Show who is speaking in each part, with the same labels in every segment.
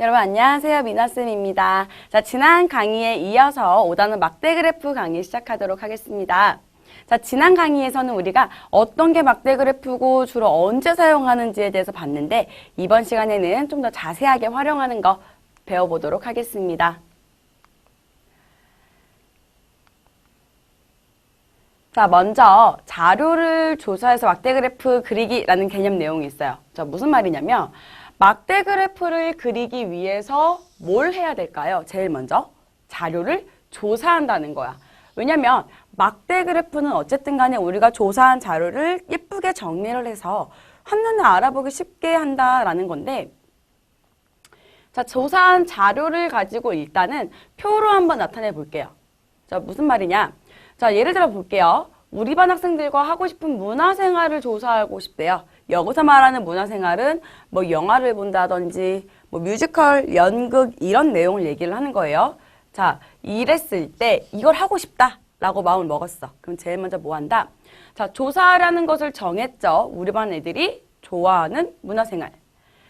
Speaker 1: 여러분 안녕하세요 미나쌤입니다. 자 지난 강의에 이어서 5단원 막대 그래프 강의 시작하도록 하겠습니다. 자 지난 강의에서는 우리가 어떤 게 막대 그래프고 주로 언제 사용하는지에 대해서 봤는데 이번 시간에는 좀 더 자세하게 활용하는 거 배워보도록 하겠습니다. 자, 먼저 자료를 조사해서 막대 그래프 그리기라는 개념 내용이 있어요. 자, 무슨 말이냐면 막대 그래프를 그리기 위해서 뭘 해야 될까요? 제일 먼저 자료를 조사한다는 거야. 왜냐면 막대 그래프는 어쨌든 간에 우리가 조사한 자료를 예쁘게 정리를 해서 한눈에 알아보기 쉽게 한다라는 건데 자, 조사한 자료를 가지고 일단은 표로 한번 나타내 볼게요. 자, 무슨 말이냐? 자, 예를 들어 볼게요. 우리 반 학생들과 하고 싶은 문화생활을 조사하고 싶대요. 여기서 말하는 문화생활은 뭐 영화를 본다든지 뭐 뮤지컬, 연극 이런 내용을 얘기를 하는 거예요. 자, 이랬을 때 이걸 하고 싶다 라고 마음을 먹었어. 그럼 제일 먼저 뭐 한다? 자, 조사하라는 것을 정했죠. 우리 반 애들이 좋아하는 문화생활.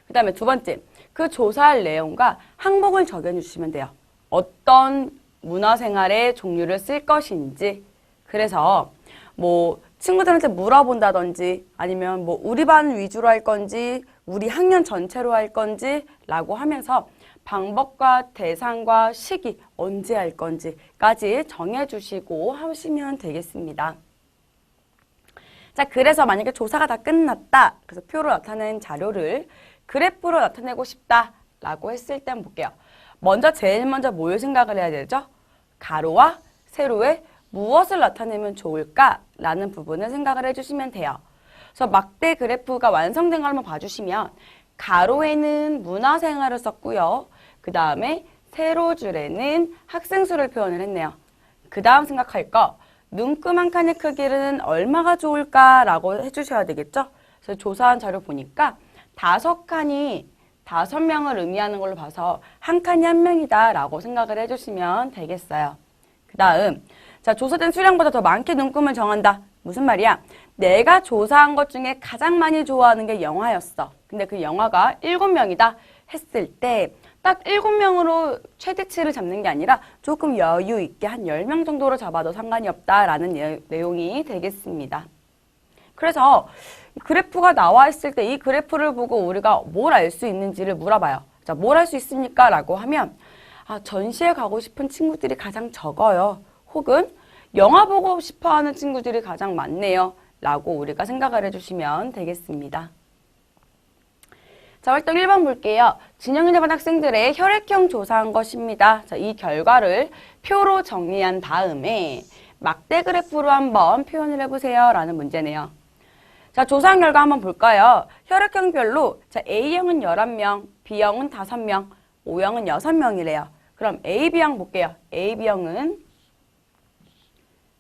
Speaker 1: 그 다음에 두 번째, 그 조사할 내용과 항목을 적어주시면 돼요. 어떤 문화생활의 종류를 쓸 것인지. 그래서 뭐 친구들한테 물어본다든지 아니면 뭐 우리 반 위주로 할 건지 우리 학년 전체로 할 건지 라고 하면서 방법과 대상과 시기 언제 할 건지까지 정해주시고 하시면 되겠습니다. 자, 그래서 만약에 조사가 다 끝났다. 그래서 표로 나타낸 자료를 그래프로 나타내고 싶다 라고 했을 때 한번 볼게요. 먼저 제일 먼저 뭘 생각을 해야 되죠? 가로와 세로에 무엇을 나타내면 좋을까라는 부분을 생각을 해주시면 돼요. 그래서 막대 그래프가 완성된 걸 한번 봐주시면 가로에는 문화생활을 썼고요. 그 다음에 세로 줄에는 학생 수를 표현을 했네요. 그 다음 생각할 거 눈금 한 칸의 크기는 얼마가 좋을까라고 해주셔야 되겠죠. 그래서 조사한 자료 보니까 다섯 칸이 다섯 명을 의미하는 걸로 봐서 한 칸이 한 명이다 라고 생각을 해주시면 되겠어요. 그 다음 자 조사된 수량보다 더 많게 눈금을 정한다. 무슨 말이야? 내가 조사한 것 중에 가장 많이 좋아하는 게 영화였어. 근데 그 영화가 일곱 명이다 했을 때 딱 일곱 명으로 최대치를 잡는 게 아니라 조금 여유 있게 한 열 명 정도로 잡아도 상관이 없다라는 예- 내용이 되겠습니다. 그래서 그래프가 나와 있을 때 이 그래프를 보고 우리가 뭘 알 수 있는지를 물어봐요. 자, 뭘 할 수 있습니까? 라고 하면 아, 전시회 가고 싶은 친구들이 가장 적어요. 혹은 영화 보고 싶어 하는 친구들이 가장 많네요. 라고 우리가 생각을 해주시면 되겠습니다. 자, 활동 1번 볼게요. 진영이 반 학생들의 혈액형 조사한 것입니다. 자, 이 결과를 표로 정리한 다음에 막대 그래프로 한번 표현을 해보세요. 라는 문제네요. 자, 조사한 결과 한번 볼까요? 혈액형별로 자, A형은 11명, B형은 5명, O형은 6명이래요. 그럼 AB형 볼게요. AB형은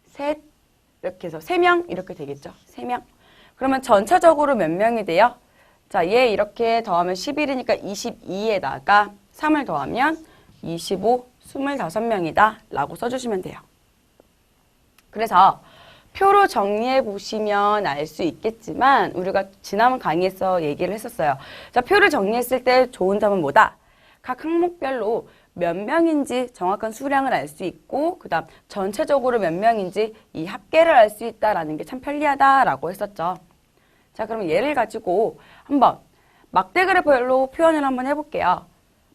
Speaker 1: 셋 이렇게 해서 세명 이렇게 되겠죠. 세 명. 그러면 전체적으로 몇 명이 돼요? 자, 얘 이렇게 더하면 11이니까 22에다가 3을 더하면 25, 25명이다 라고 써주시면 돼요. 그래서 표로 정리해 보시면 알 수 있겠지만 우리가 지난 강의에서 얘기를 했었어요. 자, 표를 정리했을 때 좋은 점은 뭐다? 각 항목별로 몇 명인지 정확한 수량을 알 수 있고 그다음 전체적으로 몇 명인지 이 합계를 알 수 있다라는 게 참 편리하다라고 했었죠. 자, 그럼 얘를 가지고 한번 막대 그래프로 표현을 한번 해볼게요.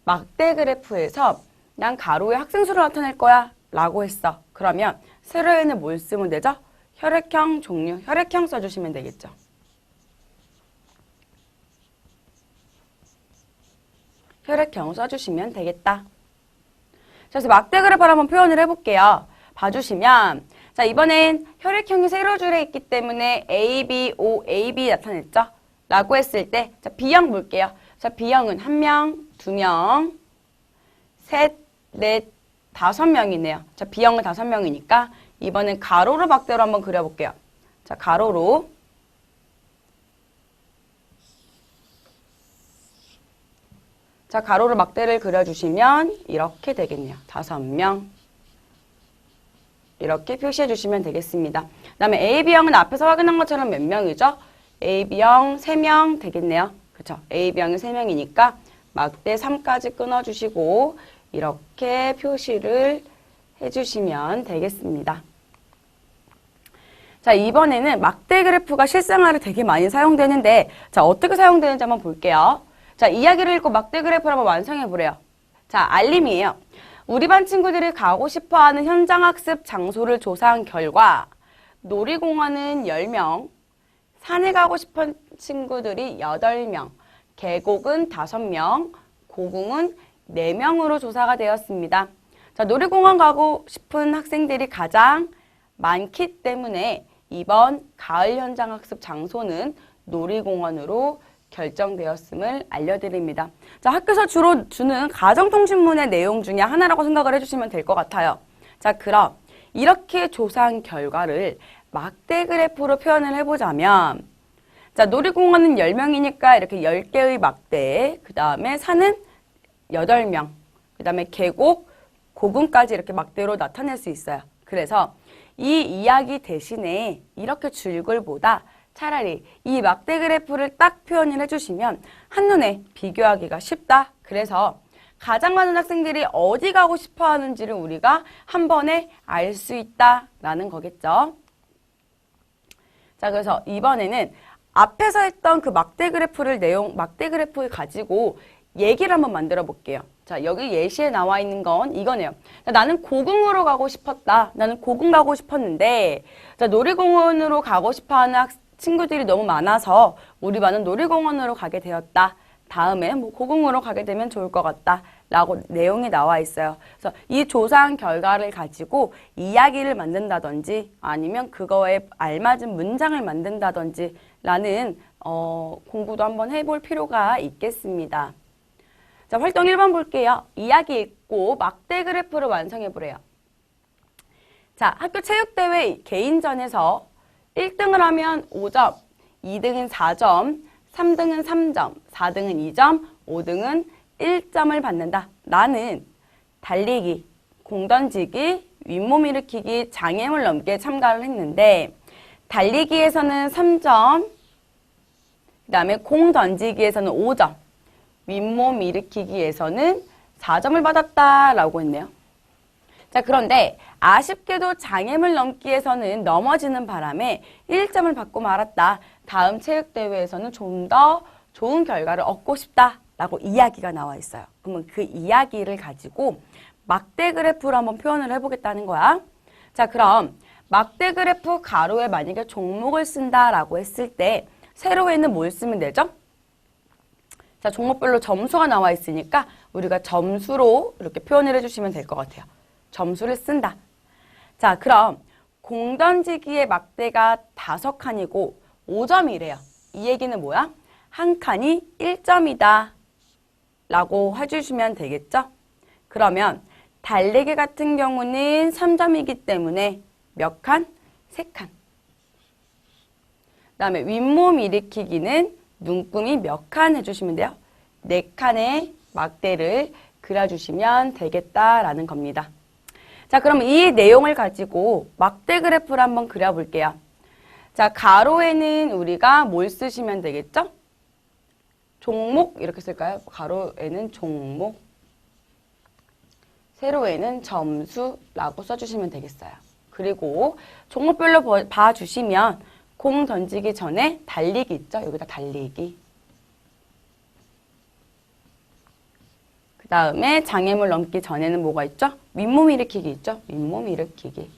Speaker 1: 막대 그래프에서 난 가로에 학생 수를 나타낼 거야 라고 했어. 그러면 세로에는 뭘 쓰면 되죠? 혈액형 종류, 혈액형 써주시면 되겠죠. 혈액형 써주시면 되겠다. 자, 그래서 막대 그래프를 한번 표현을 해볼게요. 봐주시면 자 이번엔 혈액형이 세로 줄에 있기 때문에 A, B, O, A, B 나타냈죠? 라고 했을 때 자 B형 볼게요. 자 B형은 한 명, 두 명, 셋, 넷, 다섯 명이네요. 자 B형은 다섯 명이니까 이번엔 가로로 막대로 한번 그려볼게요. 자 가로로 자, 가로로 막대를 그려주시면 이렇게 되겠네요. 다섯 명, 이렇게 표시해 주시면 되겠습니다. 그 다음에 AB형은 앞에서 확인한 것처럼 몇 명이죠? AB형 3명 되겠네요. 그쵸? AB형이 3명이니까 막대 3까지 끊어주시고 이렇게 표시를 해주시면 되겠습니다. 자, 이번에는 막대 그래프가 실생활에 되게 많이 사용되는데, 자, 어떻게 사용되는지 한번 볼게요. 자, 이야기를 읽고 막대 그래프를 한번 완성해 보래요. 자, 알림이에요. 우리 반 친구들이 가고 싶어 하는 현장 학습 장소를 조사한 결과, 놀이공원은 10명, 산에 가고 싶은 친구들이 8명, 계곡은 5명, 고궁은 4명으로 조사가 되었습니다. 자, 놀이공원 가고 싶은 학생들이 가장 많기 때문에 이번 가을 현장 학습 장소는 놀이공원으로 결정되었음을 알려드립니다. 자, 학교에서 주로 주는 가정통신문의 내용 중에 하나라고 생각을 해주시면 될 것 같아요. 자, 그럼 이렇게 조사한 결과를 막대 그래프로 표현을 해보자면 자, 놀이공원은 10명이니까 이렇게 10개의 막대, 그 다음에 산은 8명, 그 다음에 계곡, 고궁까지 이렇게 막대로 나타낼 수 있어요. 그래서 이 이야기 대신에 이렇게 줄글보다 차라리 이 막대 그래프를 딱 표현을 해주시면 한눈에 비교하기가 쉽다. 그래서 가장 많은 학생들이 어디 가고 싶어 하는지를 우리가 한 번에 알 수 있다라는 거겠죠. 자, 그래서 이번에는 앞에서 했던 그 막대 그래프를 내용, 막대 그래프를 가지고 얘기를 한번 만들어 볼게요. 자, 여기 예시에 나와 있는 건 이거네요. 자, 나는 고궁으로 가고 싶었다. 나는 고궁 가고 싶었는데, 자, 놀이공원으로 가고 싶어 하는 학, 친구들이 너무 많아서 우리 반은 놀이공원으로 가게 되었다. 다음에 뭐 고궁으로 가게 되면 좋을 것 같다. 라고 내용이 나와 있어요. 그래서 이 조사한 결과를 가지고 이야기를 만든다든지 아니면 그거에 알맞은 문장을 만든다든지 라는 어, 공부도 한번 해볼 필요가 있겠습니다. 자, 활동 1번 볼게요. 이야기 읽고 막대 그래프를 완성해 보래요. 자, 학교 체육대회 개인전에서 1등을 하면 5점, 2등은 4점, 3등은 3점, 4등은 2점, 5등은 1점을 받는다. 나는 달리기, 공 던지기, 윗몸 일으키기, 장애물 넘기에 참가를 했는데 달리기에서는 3점, 그 다음에 공 던지기에서는 5점, 윗몸 일으키기에서는 4점을 받았다라고 했네요. 자, 그런데 아쉽게도 장애물 넘기에서는 넘어지는 바람에 1점을 받고 말았다. 다음 체육대회에서는 좀 더 좋은 결과를 얻고 싶다라고 이야기가 나와 있어요. 그러면 그 이야기를 가지고 막대 그래프로 한번 표현을 해보겠다는 거야. 자, 그럼 막대 그래프 가로에 만약에 종목을 쓴다라고 했을 때 세로에는 뭘 쓰면 되죠? 자, 종목별로 점수가 나와 있으니까 우리가 점수로 이렇게 표현을 해주시면 될 것 같아요. 점수를 쓴다. 자, 그럼 공 던지기의 막대가 다섯 칸이고 5점이래요. 이 얘기는 뭐야? 한 칸이 1점이다. 라고 해주시면 되겠죠? 그러면 달리기 같은 경우는 3점이기 때문에 몇 칸? 3칸. 그 다음에 윗몸 일으키기는 눈금이 몇 칸 해주시면 돼요? 네 칸의 막대를 그려주시면 되겠다라는 겁니다. 자, 그럼 이 내용을 가지고 막대 그래프를 한번 그려볼게요. 자, 가로에는 우리가 뭘 쓰시면 되겠죠? 종목 이렇게 쓸까요? 가로에는 종목, 세로에는 점수라고 써주시면 되겠어요. 그리고 종목별로 봐주시면 공 던지기 전에 달리기 있죠? 여기다 달리기. 그 다음에 장애물 넘기 전에는 뭐가 있죠? 윗몸 일으키기 있죠? 윗몸 일으키기.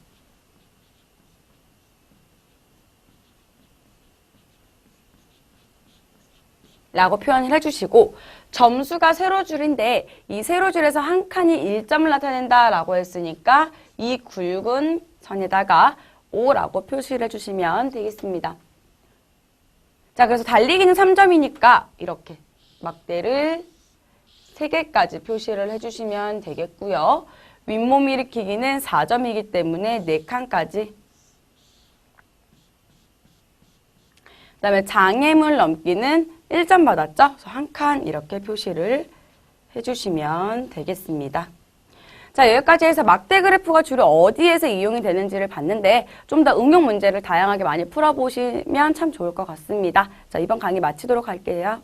Speaker 1: 라고 표현을 해주시고 점수가 세로 줄인데 이 세로 줄에서 한 칸이 1점을 나타낸다 라고 했으니까 이 굵은 선에다가 5라고 표시를 해주시면 되겠습니다. 자, 그래서 달리기는 3점이니까 이렇게 막대를 3개까지 표시를 해주시면 되겠고요. 윗몸 일으키기는 4점이기 때문에 4칸까지 그 다음에 장애물 넘기는 1점 받았죠? 그래서 한 칸 이렇게 표시를 해주시면 되겠습니다. 자, 자, 여기까지 해서 막대 그래프가 주로 어디에서 이용이 되는지를 봤는데 좀 더 응용 문제를 다양하게 많이 풀어보시면 참 좋을 것 같습니다. 자, 이번 강의 마치도록 할게요.